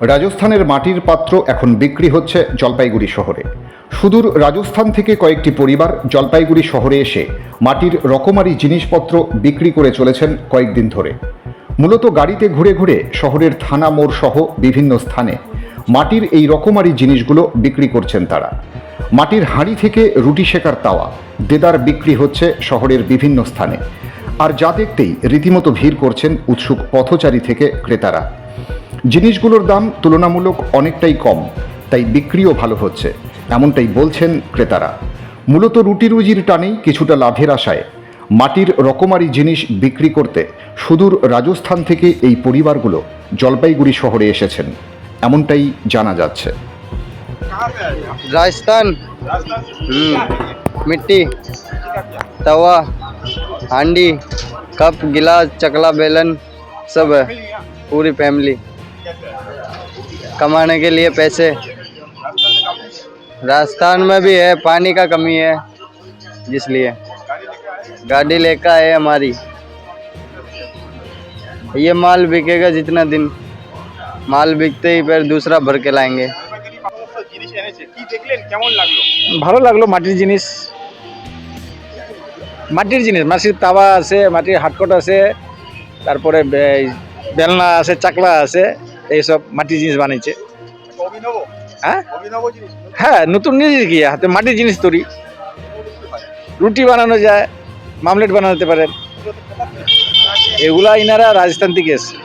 রাজস্থানের মাটির পাত্র এখন বিক্রি হচ্ছে জলপাইগুড়ি শহরে। সুদূর রাজস্থান থেকে কয়েকটি পরিবার জলপাইগুড়ি শহরে এসে মাটির রকমারি জিনিসপত্র বিক্রি করে চলেছেন কয়েকদিন ধরে। মূলত গাড়িতে ঘুরে ঘুরে শহরের থানা মোড় সহ বিভিন্ন স্থানে মাটির এই রকমারি জিনিসগুলো বিক্রি করছেন তারা। মাটির হাঁড়ি থেকে রুটি শেকার তাওয়া, দেদার বিক্রি হচ্ছে শহরের বিভিন্ন স্থানে। আর যা দেখতেই রীতিমতো ভিড় করছেন উৎসুক পথচারী থেকে ক্রেতারা। জিনিসগুলোর দাম তুলনামূলক অনেকটাই কম তাই বিক্রিও ভালো হচ্ছে এমনটাই বলছেন ক্রেতারা মূলত রুটি রুজির টানেই কিছুটা লাভের আশায় মাটির রকমারি জিনিস বিক্রি করতে সুদূর রাজস্থান থেকে এই পরিবারগুলো জলপাইগুড়ি শহরে এসেছেন এমনটাই জানা যাচ্ছে राजस्थान हम्म, मिट्टी तवा हांडी कप गिलास चकला बेलन सब है पूरी फैमिली कमाने के लिए पैसे राजस्थान में भी है पानी का कमी है इसलिए गाड़ी लेकर है हमारी ये माल बिकेगा जितना दिन माल बिकते ही फिर दूसरा भर के लाएंगे সমস্ত জিনিস এনেছে কি দেখলেন কেমন লাগলো ভালো লাগলো মাটির জিনিস মাটির জিনিস মাটির তাওয়া আছে মাটির হাটকট আছে তারপরে বে- বেলনা আছে চাকলা আছে এইসব মাটির জিনিস বানিয়েছে। হ্যাঁ? হ্যাঁ নতুন জিনিস কি? হাতে মাটির জিনিস তৈরি। রুটি বানানো যায় মামলেট বানাতে পারেন। এগুলা ইনারা রাজস্থান থেকে এসছে।